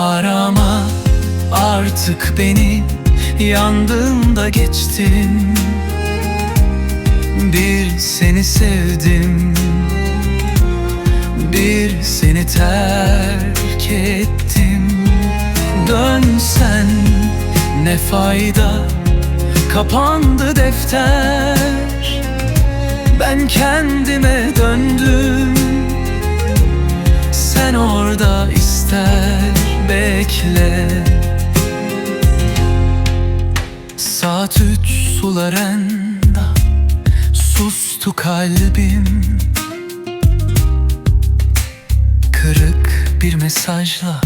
Arama artık beni Yandığımda geçtin. Bir seni sevdim Bir seni terk ettim. Dönsen ne fayda? Kapandı defter. Ben kendime döndüm. Sen orada ister bekle. Saat üç sularında Sustu kalbim. Kırık bir mesajla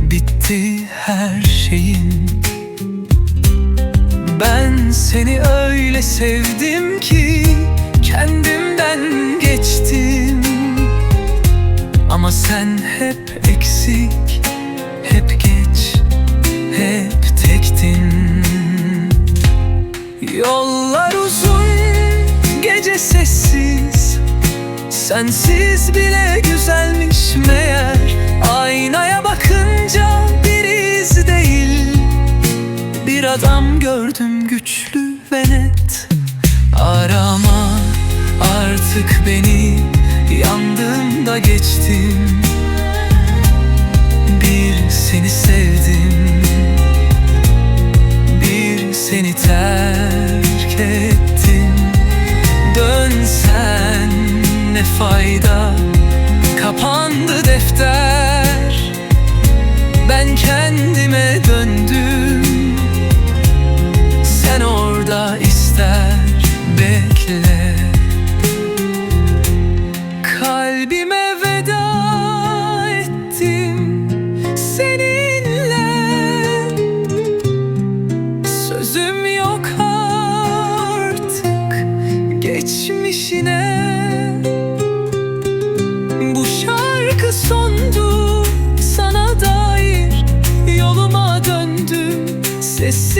Bitti her şeyin Ben seni öyle sevdim ki Kendimden geçtim. Ama sen hep eksik Hep geç Hep tektin. Yollar uzun Gece sessiz. Sensiz bile güzelmiş meğer. Aynaya bakınca bir iz değil. Bir adam gördüm güçlü ve net. Arama artık beni Yandığımda geçtim seni sevdim. Bir seni terk ettim. Dönsen ne fayda? Kapandı defter. Ben kendime döndüm. Sen orada ister bekle. Kalbime geçmişine Bu şarkı sondu sana dair Yoluma döndüm sessizce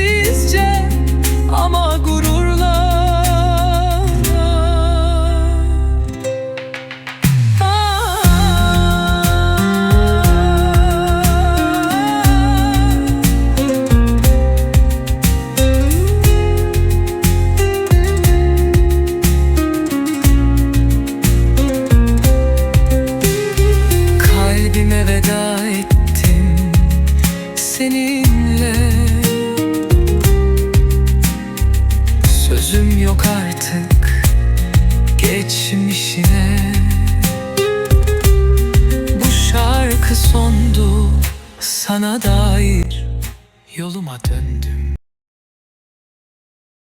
seninle. Sözüm yok artık geçmişine. Bu şarkı sondu sana dair Yoluma döndüm